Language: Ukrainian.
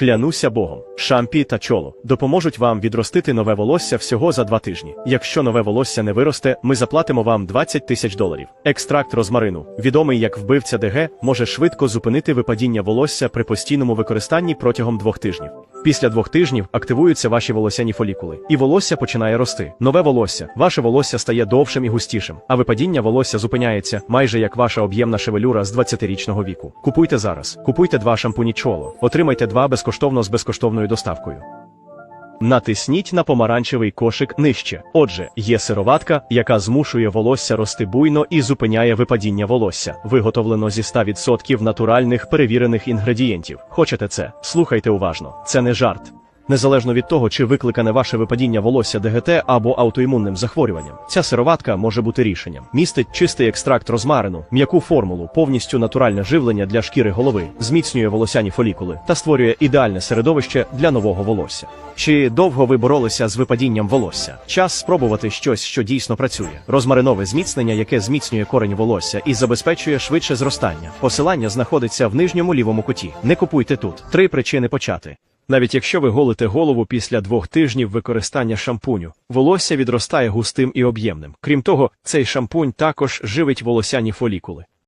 Клянуся Богом, шампі та чоло допоможуть вам відростити нове волосся всього за два тижні. Якщо нове волосся не виросте, ми заплатимо вам 20 тисяч доларів. Екстракт розмарину, відомий як вбивця ДГ, може швидко зупинити випадіння волосся при постійному використанні протягом двох тижнів. Після двох тижнів активуються ваші волосяні фолікули, і волосся починає рости. Нове волосся, ваше волосся стає довшим і густішим, а випадіння волосся зупиняється, майже як ваша об'ємна шевелюра з 20-річного віку. Купуйте зараз, купуйте два шампуні чоло, отримайте два безкоштовно з безкоштовною доставкою. Натисніть на помаранчевий кошик нижче. Отже, є сироватка, яка змушує волосся рости буйно і зупиняє випадіння волосся. Виготовлено зі 100% натуральних перевірених інгредієнтів. Хочете це? Слухайте уважно. Це не жарт. Незалежно від того, чи викликане ваше випадіння волосся ДГТ або аутоімунним захворюванням, ця сироватка може бути рішенням. Містить чистий екстракт розмарину, м'яку формулу, повністю натуральне живлення для шкіри голови, зміцнює волосяні фолікули та створює ідеальне середовище для нового волосся. Чи довго ви боролися з випадінням волосся? Час спробувати щось, що дійсно працює. Розмаринове зміцнення, яке зміцнює корень волосся і забезпечує швидше зростання. Посилання знаходиться в нижньому лівому куті. Не купуйте тут. Три причини почати. Навіть якщо ви голите голову після двох тижнів використання шампуню, волосся відростає густим і об'ємним. Крім того, цей шампунь також живить волосяні фолікули.